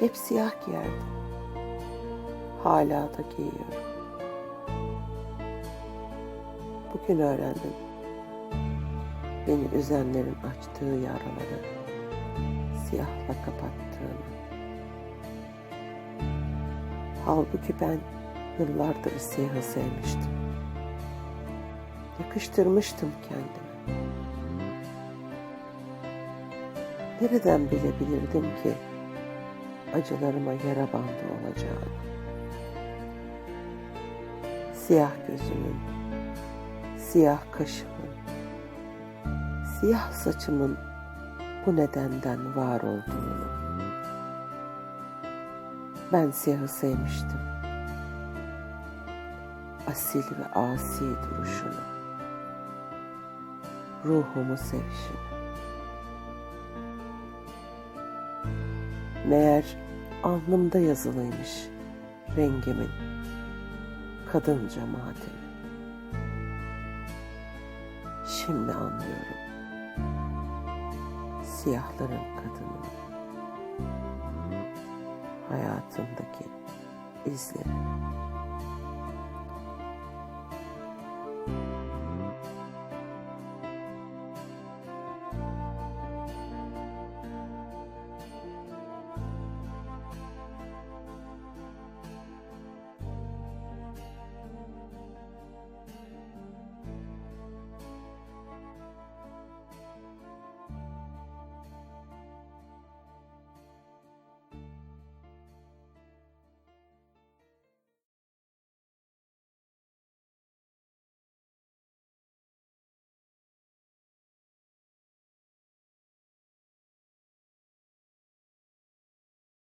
Hep siyah giyerdim. Hala da giyiyorum. Bugün öğrendim. Beni üzenlerin açtığı yaraları siyahla kapattığını. Halbuki ben yıllardır siyahı sevmiştim. Yakıştırmıştım kendime. Nereden bilebilirdim ki acılarıma yara bandı olacağını? Siyah gözümün, siyah kaşımın, siyah saçımın bu nedenden var olduğunu. Ben siyahı sevmiştim. Asil ve asi duruşunu. Ruhumu sevişini. Meğer alnımda yazılıymış rengimin kadınca matemi. Şimdi anlıyorum. Siyahların kadını. Hayatımdaki izleri.